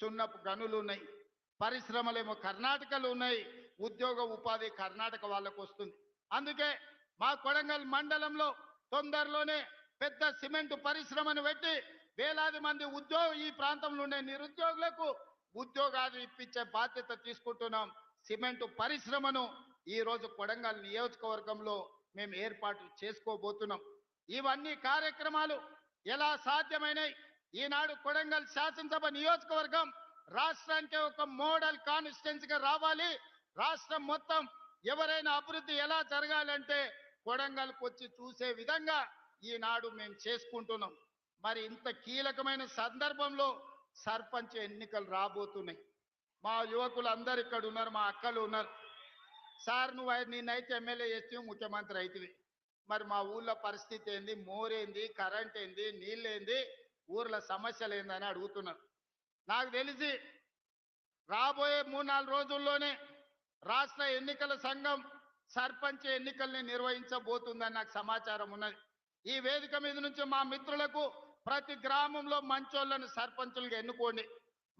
సున్నపు గనులు ఉన్నాయి పరిశ్రమలేమో కర్ణాటకలో ఉన్నాయి ఉద్యోగ ఉపాధి కర్ణాటక వాళ్ళకు వస్తుంది. అందుకే మా కొడంగల్ మండలంలో తొందరలోనే పెద్ద సిమెంట్ పరిశ్రమను పెట్టి వేలాది మంది ఉద్యోగ ఈ ప్రాంతంలో ఉండే నిరుద్యోగులకు ఉద్యోగాలు ఇప్పించే బాధ్యత తీసుకుంటున్నాం. సిమెంట్ పరిశ్రమను ఈరోజు కొడంగల్ నియోజకవర్గంలో మేము ఏర్పాటు చేసుకోబోతున్నాం. ఇవన్నీ కార్యక్రమాలు ఎలా సాధ్యమైనాయి? ఈనాడు కొడంగల్ శాసనసభ నియోజకవర్గం రాష్ట్రానికి ఒక మోడల్ కాన్స్టిట్యున్సీగా రావాలి. రాష్ట్రం మొత్తం ఎవరైనా అభివృద్ధి ఎలా జరగాలంటే కొడంగల్కి వచ్చి చూసే విధంగా ఈనాడు మేము చేసుకుంటున్నాం. మరి ఇంత కీలకమైన సందర్భంలో సర్పంచ్ ఎన్నికలు రాబోతున్నాయి. మా యువకులు అందరు ఇక్కడ ఉన్నారు మా అక్కలు ఉన్నారు. సార్ నువ్వు అయి- నిన్నైతే ఎమ్మెల్యే చేస్తే ముఖ్యమంత్రి అవుతుంది మరి మా ఊళ్ళో పరిస్థితి ఏంది? మోరేంది? కరెంట్ ఏంది? నీళ్ళేంది ఊర్ల సమస్యలు ఏందని అడుగుతున్నారు. నాకు తెలిసి రాబోయే మూడు నాలుగు రోజుల్లోనే రాష్ట్ర ఎన్నికల సంఘం సర్పంచ్ ఎన్నికల్ని నిర్వహించబోతుందని నాకు సమాచారం ఉన్నది. ఈ వేదిక మీద నుంచి మా మిత్రులకు ప్రతి గ్రామంలో మంచోళ్ళను సర్పంచులుగా ఎన్నుకోండి.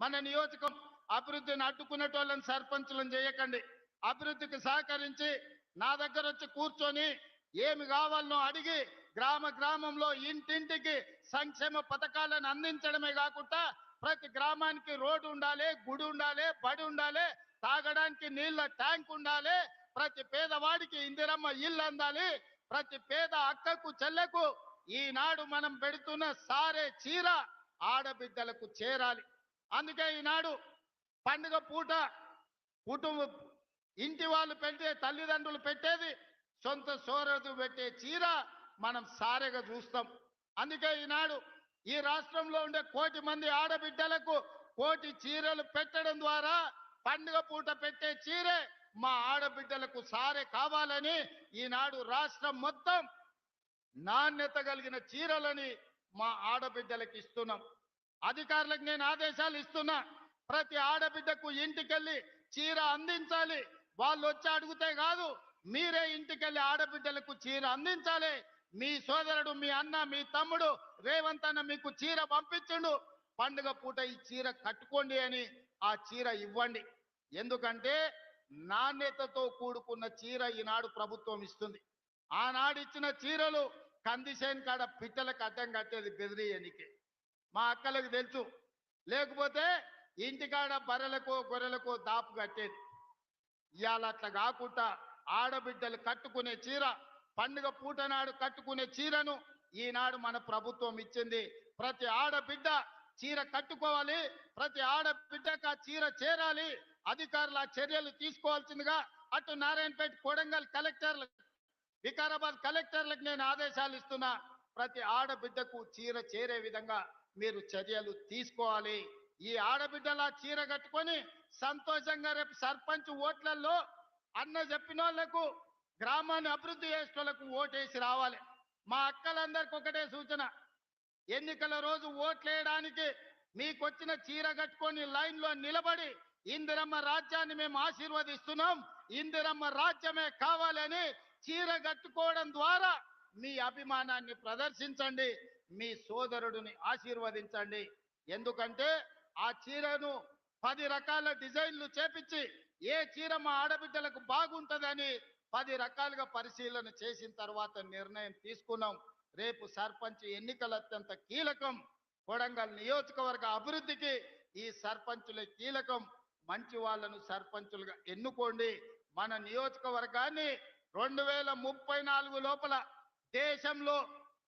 మన నియోజకం అభివృద్ధిని అడ్డుకునేటోళ్ళని సర్పంచులను చేయకండి. అభివృద్ధికి సహకరించి నా దగ్గర వచ్చి కూర్చొని ఏమి కావాలనో అడిగి గ్రామ గ్రామంలో ఇంటింటికి సంక్షేమ పథకాలను అందించడమే కాకుండా ప్రతి గ్రామానికి రోడ్డు ఉండాలి గుడి ఉండాలి బడి ఉండాలి తాగడానికి నీళ్ళ ట్యాంక్ ఉండాలి ప్రతి పేదవాడికి ఇందిరమ్మ ఇల్లు అందాలి ప్రతి పేద అక్కకు చెల్లెకు ఈనాడు మనం పెడుతున్న సారే చీర ఆడబిడ్డలకు చేరాలి. అందుకే ఈనాడు పండుగ పూట కుటుంబ ఇంటి వాళ్ళు పెట్టే తల్లిదండ్రులు పెట్టేది సొంత సోరదు పెట్టే చీర మనం సారెగా చూస్తాం. అందుకే ఈనాడు ఈ రాష్ట్రంలో ఉండే కోటి మంది ఆడబిడ్డలకు కోటి చీరలు పెట్టడం ద్వారా పండుగ పూట పెట్టే చీరే మా ఆడబిడ్డలకు సారే కావాలని ఈనాడు రాష్ట్రం మొత్తం నాణ్యత కలిగిన చీరలని మా ఆడబిడ్డలకు ఇస్తున్నాం. అధికారులకు నేను ఆదేశాలు ఇస్తున్నా ప్రతి ఆడబిడ్డకు ఇంటికెళ్ళి చీర అందించాలి. వాళ్ళు వచ్చి అడిగితే కాదు మీరే ఇంటికెళ్ళి ఆడబిడ్డలకు చీర అందించాలి. మీ సోదరుడు మీ అన్న మీ తమ్ముడు రేవంత్ అన్న మీకు చీర పంపించండు. పండుగ పూట ఈ చీర కట్టుకోండి అని ఆ చీర ఇవ్వండి. ఎందుకంటే నాణ్యతతో కూడుకున్న చీర ఈనాడు ప్రభుత్వం ఇస్తుంది. ఆనాడు ఇచ్చిన చీరలు కందిసేన్ కాడ పిట్టలకు అడ్డం కట్టేది బెదిరియనికి మా అక్కలకు తెలుసు. లేకపోతే ఇంటికాడ బర్రెలకో గొర్రెలకో దాపు కట్టేది. ఇవాళ అట్లా కాకుండా ఆడబిడ్డలు కట్టుకునే చీర పండుగ పూటనాడు కట్టుకునే చీరను ఈనాడు మన ప్రభుత్వం ఇచ్చింది. ప్రతి ఆడబిడ్డ చీర కట్టుకోవాలి ప్రతి ఆడబిడ్డకు ఆ చీర చేరాలి అధికారులు ఆ చర్యలు తీసుకోవాల్సిందిగా అటు నారాయణపేట కొడంగల్ కలెక్టర్లు వికారాబాద్ కలెక్టర్లకు నేను ఆదేశాలు ఇస్తున్నా. ప్రతి ఆడబిడ్డకు చీర చేరే విధంగా మీరు చర్యలు తీసుకోవాలి. ఈ ఆడబిడ్డల చీర కట్టుకొని సంతోషంగా రేపు సర్పంచ్ ఓట్లలో అన్న చెప్పిన వాళ్ళకు గ్రామాన్ని అభివృద్ధి చేసే వాళ్ళకు ఓటేసి రావాలి. మా అక్కలందరికి ఒకటే సూచన. ఎన్నికల రోజు ఓట్లేయడానికి మీకు వచ్చిన చీర కట్టుకొని లైన్లో నిలబడి ఇందిరమ్మ రాజ్యాన్ని మేము ఆశీర్వదిస్తున్నాం ఇందిరమ్మ రాజ్యమే కావాలని చీర కట్టుకోవడం ద్వారా మీ అభిమానాన్ని ప్రదర్శించండి మీ సోదరుడిని ఆశీర్వదించండి. ఎందుకంటే ఆ చీరను పది రకాల డిజైన్లు చేపించి ఏ చీర మా ఆడబిడ్డలకు బాగుంటుందని పది రకాలుగా పరిశీలన చేసిన తర్వాత నిర్ణయం తీసుకున్నాం. రేపు సర్పంచ్ ఎన్నికలు అత్యంత కీలకం. కొడంగల్ నియోజకవర్గ అభివృద్ధికి ఈ సర్పంచులే కీలకం. మంచి వాళ్ళను సర్పంచులుగా ఎన్నుకోండి. మన నియోజకవర్గాన్ని రెండు వేల ముప్పై నాలుగు లోపల దేశంలో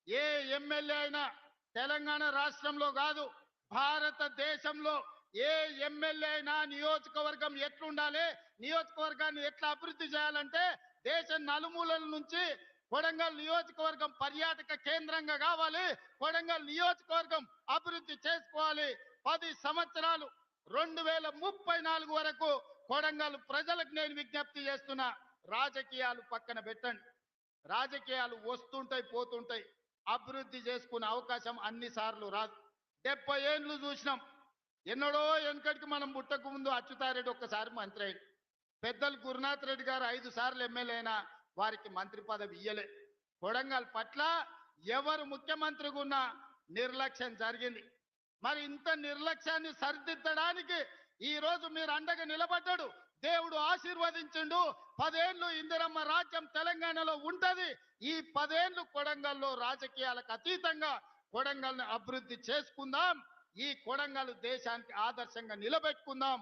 ఏ ఎమ్మెల్యే అయినా తెలంగాణ రాష్ట్రంలో కాదు భారతదేశంలో ఏ ఎమ్మెల్యే అయినా నియోజకవర్గం ఎట్లుండాలి? నియోజకవర్గాన్ని ఎట్లా అభివృద్ధి చేయాలంటే దేశం నలుమూలల నుంచి కొడంగల్ నియోజకవర్గం పర్యాటక కేంద్రంగా కావాలి. కొడంగల్ నియోజకవర్గం అభివృద్ధి చేసుకోవాలి. పది సంవత్సరాలు రెండు వేల ముప్పై నాలుగు వరకు కొడంగల్ ప్రజలకు నేను విజ్ఞప్తి చేస్తున్నా. రాజకీయాలు పక్కన పెట్టండి. రాజకీయాలు వస్తుంటాయి పోతుంటాయి. అభివృద్ధి చేసుకునే అవకాశం అన్ని సార్లు రాదు డెబ్బై ఏండ్లు చూసినాం. ఎన్నడో వెనకటికి మనం పుట్టకు ముందు అచ్యుతారెడ్డి ఒక్కసారి మంత్రి అయ్యి పెద్దలు గురునాథ్ రెడ్డి గారు ఐదు సార్లు ఎమ్మెల్యే అయినా వారికి మంత్రి పదవి ఇయ్యలే. కొడంగల్ పట్ల ఎవరు ముఖ్యమంత్రిగా ఉన్నా నిర్లక్ష్యం జరిగింది. మరి ఇంత నిర్లక్ష్యాన్ని సరిదిద్దడానికి ఈ రోజు మీరు అండగా నిలబడ్డాడు. దేవుడు ఆశీర్వదించిండు. పదేళ్ళు ఇందిరమ్మ రాజ్యం తెలంగాణలో ఉంటది. ఈ పదేళ్ళు కొడంగల్లో రాజకీయాలకు అతీతంగా కొడంగల్ని అభివృద్ధి చేసుకుందాం. ఈ కొడంగల్ దేశానికి ఆదర్శంగా నిలబెట్టుకుందాం.